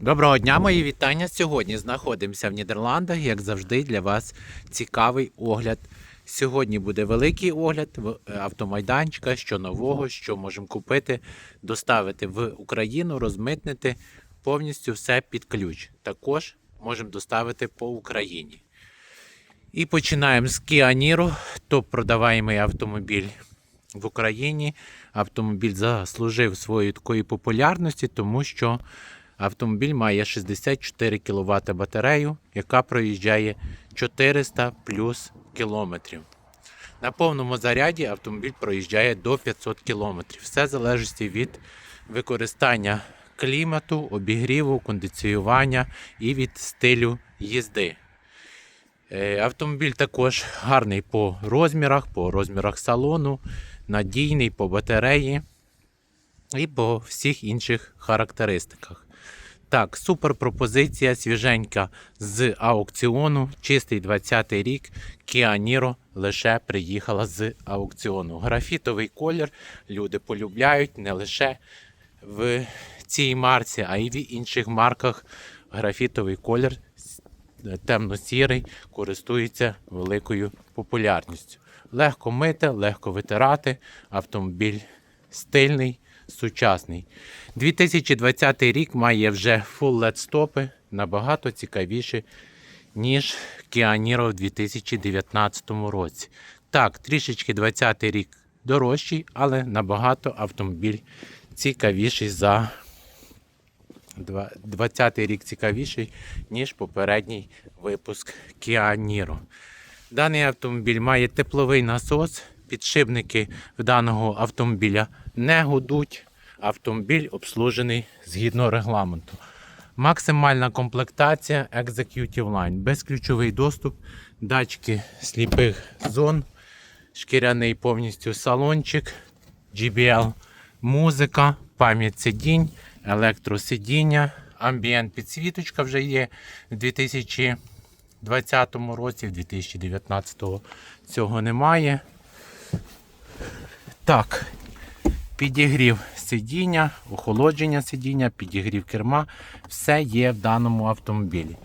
Доброго дня, мої вітання. Сьогодні знаходимося в Нідерландах. Як завжди, для вас цікавий огляд. Сьогодні буде великий огляд е, автомайданчика, що нового, що можемо купити, доставити в Україну, розмитнити повністю все під ключ. Також можемо доставити по Україні. І починаємо з Kia Niro, топ продаваємий автомобіль в Україні. Автомобіль заслужив своєї такої популярності, тому що автомобіль має 64 кВт батарею, яка проїжджає 400 плюс кілометрів. На повному заряді автомобіль проїжджає до 500 км. Все залежить від використання клімату, обігріву, кондиціювання і від стилю їзди. Е, Автомобіль також гарний по розмірах, по розмірах салону, надійний по батареї і по всіх інших характеристиках. Так, супер пропозиція свіженька з аукціону. Чистий 20-й рік. Kia Niro лише приїхала з аукціону. Графітовий колір люди полюбляють не лише в цій марці, а й в інших марках. Графітовий колір темно-сірий користується великою популярністю. Легко мити, легко витирати. Автомобіль стильний, сучасний. 2020 рік має вже full LED стопи, набагато цікавіші, ніж Niro в 2019 році. Так, трішечки 20 рік дорожчий, але набагато автомобіль цікавіший за 20 рік цікавіший, ніж попередній випуск Kia. Даний автомобіль має тепловий насос, підшипники в даного автомобіля не гудуть. Автомобіль обслужений згідно регламенту. Максимальна комплектація Executive Line, безключовий доступ, датчики сліпих зон, шкіряний повністю салончик, GBL, музика, пам'ять сидінь, електросидіння, амбієнт підсвіточка вже є в 2020 році, в 2019 цього немає. Так, підігрів сидіння, охолодження сидіння, підігрів керма, все є в даному автомобілі.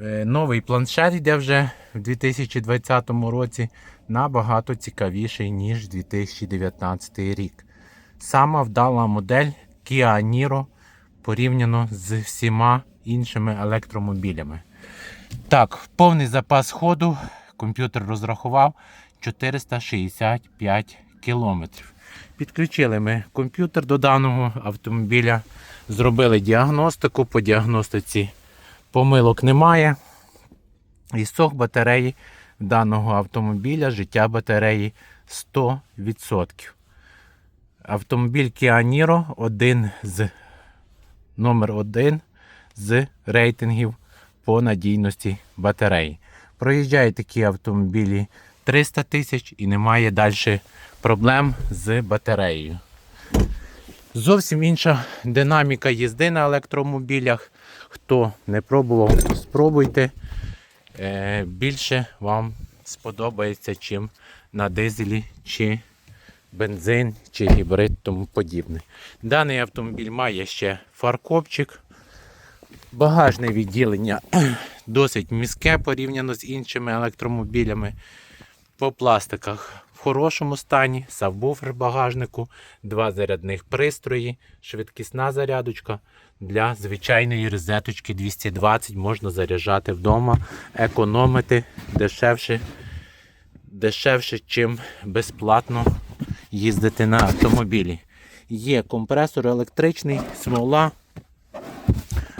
Е, Новий планшет йде вже в 2020 році набагато цікавіший, ніж 2019 рік. Сама вдала модель Kia Niro порівняно з всіма іншими електромобілями. Так, повний запас ходу комп'ютер розрахував 465 кілометрів. Підключили ми комп'ютер до даного автомобіля, зробили діагностику. По діагностиці помилок немає. І сок батареї даного автомобіля, життя батареї 100%. Автомобіль Kia Niro один з номер один з рейтингів по надійності батареї. Проїжджають такі автомобілі 300 тисяч і немає далі проблем з батареєю. Зовсім інша динаміка їзди на електромобілях. Хто не пробував, спробуйте. Е, більше вам сподобається, чим на дизелі чи бензин чи гібрид тому подібне. Даний автомобіль має ще фаркопчик. Багажне відділення досить міське порівняно з іншими електромобілями. По пластиках в хорошому стані, сабвуфер в багажнику, два зарядних пристрої, швидкісна зарядочка. Для звичайної розеточки 220 можна заряджати вдома, економити дешевше, дешевше, чим безплатно їздити на автомобілі. Є компресор електричний, смола,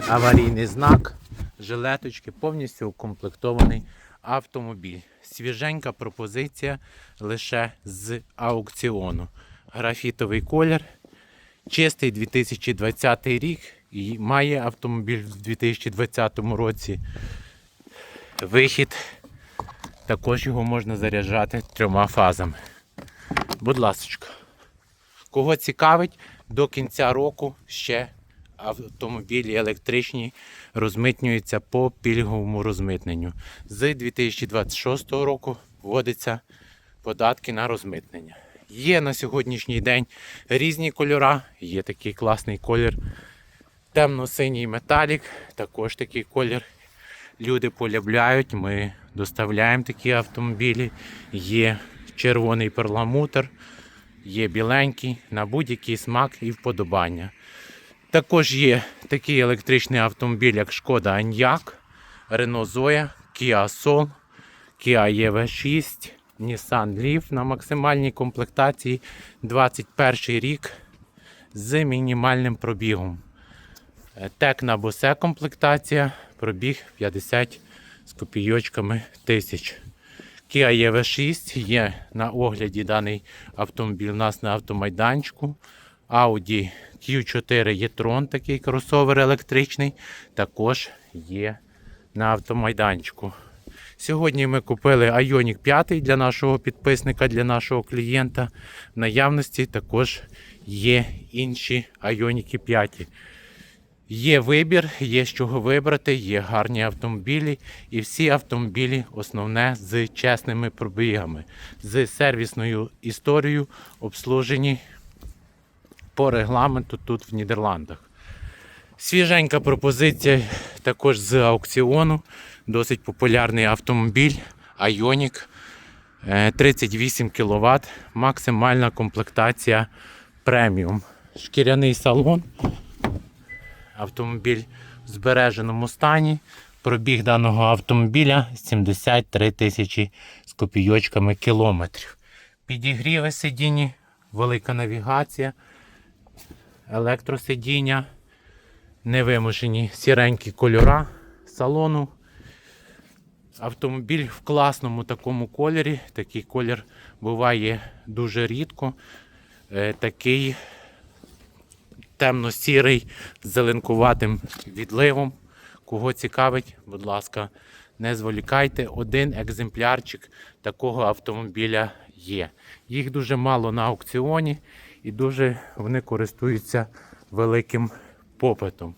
аварійний знак, жилеточки, повністю укомплектований автомобіль. Свіженька пропозиція лише з аукціону. Графітовий колір, чистий 2020 рік і має автомобіль в 2020 році. Вихід. Також його можна заряджати трьома фазами. Будь ласка. Кого цікавить, до кінця року ще автомобілі електричні розмитнюються по пільговому розмитненню. З 2026 року вводяться податки на розмитнення. Є на сьогоднішній день різні кольори. Є такий класний колір Темно-синій металік, також такий колір. Люди полюбляють. Ми доставляємо такі автомобілі. Є червоний перламутр, є біленький на будь-який смак і вподобання. Також є такий електричний автомобіль, як Шкода Enyaq, Renault Zoe, Kia Soul, Kia EV6, Nissan Leaf на максимальній комплектації 21 рік з мінімальним пробігом. Е, Текна Босе комплектація, пробіг 50 з копійочками тисяч. Kia EV6 є на огляді даний автомобіль у нас на автомайданчику. Audi Q4 e-tron, такий кросовер електричний, також є на автомайданчику. Сьогодні ми купили Ioniq 5 для нашого підписника, для нашого клієнта. В наявності також є інші Ioniq 5. Є вибір, є з чого вибрати, є гарні автомобілі, і всі автомобілі основне з чесними пробігами, з сервісною історією, обслужені по регламенту тут в Нідерландах. Свіженька пропозиція також з аукціону. Досить популярний автомобіль Ioniq. Е, 38 кВт, максимальна комплектація преміум. Шкіряний салон. Автомобіль в збереженому стані. Пробіг даного автомобіля 73 тисячі з копійочками кілометрів. Підігріви сидіння, велика навігація, електросидіння, невимушені сіренькі кольора салону. Автомобіль в класному такому кольорі. Такий колір буває дуже рідко. Е, Такий темно-сірий з зеленкуватим відливом. Кого цікавить, будь ласка, не зволікайте. Один екземплярчик такого автомобіля є. Їх дуже мало на аукціоні і дуже вони користуються великим попитом.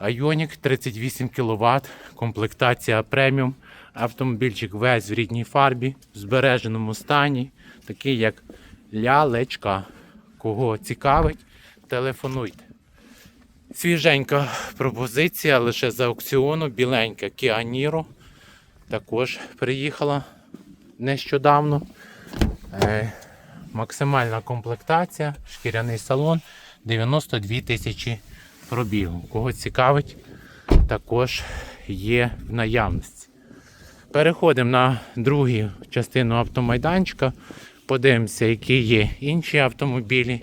Ioniq 38 кВт, комплектація преміум. Автомобільчик весь в рідній фарбі, в збереженому стані, такий як лялечка. Кого цікавить, телефонуйте. Свіженька пропозиція лише з аукціону, біленька Kia Niro. Також приїхала нещодавно. Максимальна комплектація, шкіряний салон, 92 тисячі пробігу. Кого цікавить, також є в наявності. Переходимо на другу частину автомайданчика. Подивимося, які є інші автомобілі,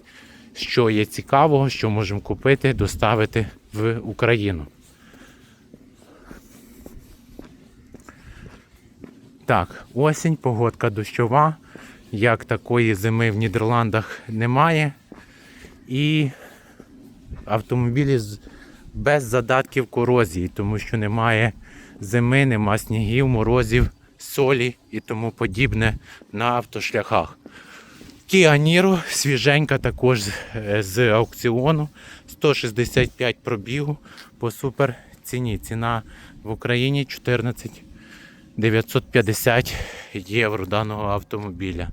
що є цікавого, що можемо купити, доставити в Україну. Так, осінь, погодка дощова. Як такої зими в Нідерландах немає. І автомобілі без задатків корозії, тому що немає зими, нема снігів, морозів, солі і тому подібне на автошляхах. Kia Niro свіженька також з- е, аукціону 165 пробігу по супер ціні. Ціна в Україні 14 950 євро даного автомобіля.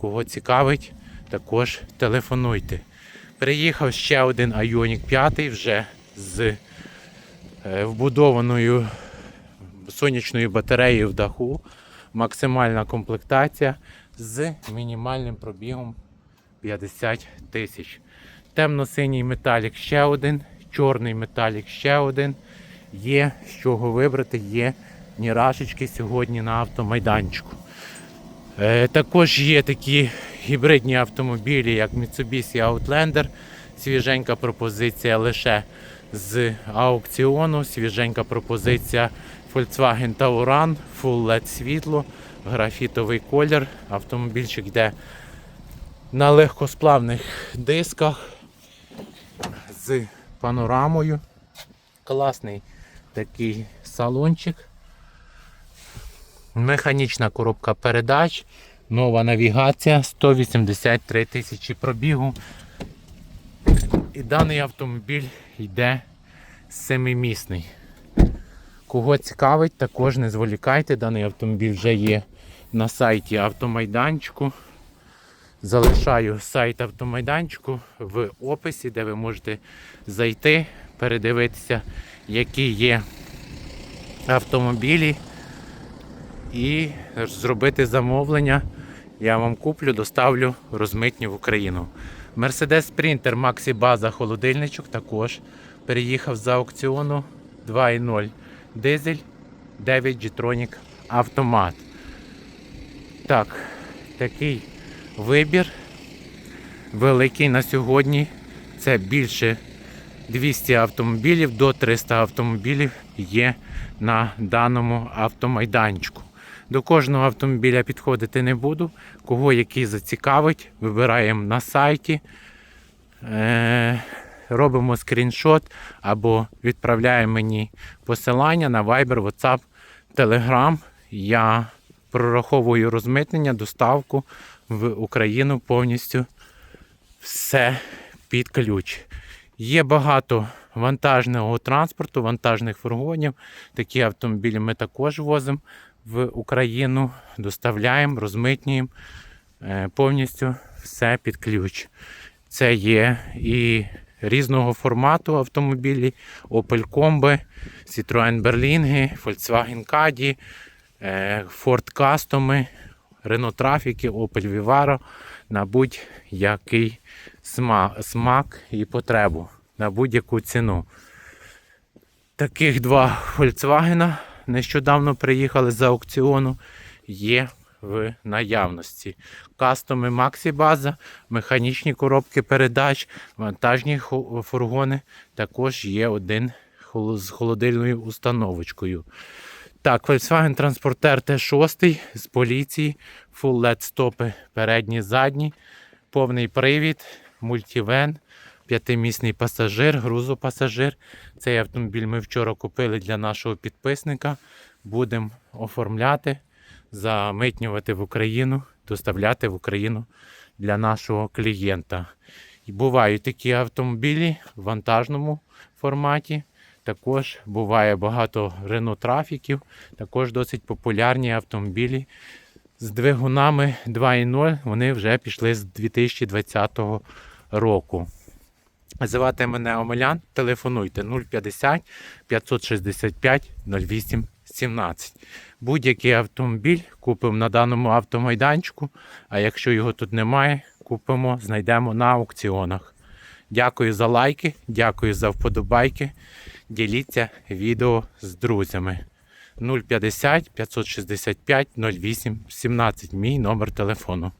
Кого цікавить, також телефонуйте. Приїхав ще один Ioniq 5 вже з е, вбудованою сонячною батареєю в даху. Максимальна комплектація з мінімальним пробігом 50 тисяч. Темно-синій металік ще один, чорний металік ще один. Є з чого вибрати, є нірашечки сьогодні на автомайданчику. Е, також є такі гібридні автомобілі, як Mitsubishi Outlander. Свіженька пропозиція лише з аукціону, свіженька пропозиція Volkswagen Tauran, Full LED світло, графітовий колір. Автомобільчик йде на легкосплавних дисках з панорамою. Класний такий салончик. Механічна коробка передач, нова навігація, 183 тисячі пробігу. І даний автомобіль йде семимісний. Кого цікавить, також не зволікайте. Даний автомобіль вже є на сайті автомайданчику. Залишаю сайт автомайданчику в описі, де ви можете зайти, передивитися, які є автомобілі і зробити замовлення. Я вам куплю, доставлю, розмитню в Україну. Mercedes Sprinter Maxi База холодильничок також переїхав з аукціону 2.0 дизель 9 G-Tronic автомат. Так, такий вибір великий на сьогодні. Це більше 200 автомобілів до 300 автомобілів є на даному автомайданчику. До кожного автомобіля підходити не буду. Кого який зацікавить, вибираємо на сайті, е- робимо скріншот або відправляємо мені посилання на Viber, WhatsApp, Telegram. Я прораховую розмитнення, доставку в Україну повністю все під ключ. Є багато вантажного транспорту, вантажних фургонів. Такі автомобілі ми також возимо в Україну, доставляємо, розмитнюємо е, повністю все під ключ. Це є і різного формату автомобілі, Opel Combi, Citroen Berlingi, Volkswagen Caddy, е, Ford Custom, Renault Trafic, Opel Vivaro на будь-який смак і потребу, на будь-яку ціну. Таких два Volkswagen нещодавно приїхали з аукціону, є в наявності. Кастоми Максі База, механічні коробки передач, вантажні фургони. Також є один з холодильною установочкою. Так, Volkswagen Transporter T6 з поліції, Full LED стопи передні, задні, повний привід, мультивен, п'ятимісний пасажир, грузопасажир. Цей автомобіль ми вчора купили для нашого підписника. Будемо оформляти, замитнювати в Україну, доставляти в Україну для нашого клієнта. І бувають такі автомобілі в вантажному форматі. Також буває багато Renault трафіків, також досить популярні автомобілі з двигунами 2.0. Вони вже пішли з 2020 року. Звати мене Омелян, телефонуйте 050 565 08 17. Будь-який автомобіль купимо на даному автомайданчику, а якщо його тут немає, купимо, знайдемо на аукціонах. Дякую за лайки, дякую за вподобайки. Діліться відео з друзями. 050 565 08 17 мій номер телефону.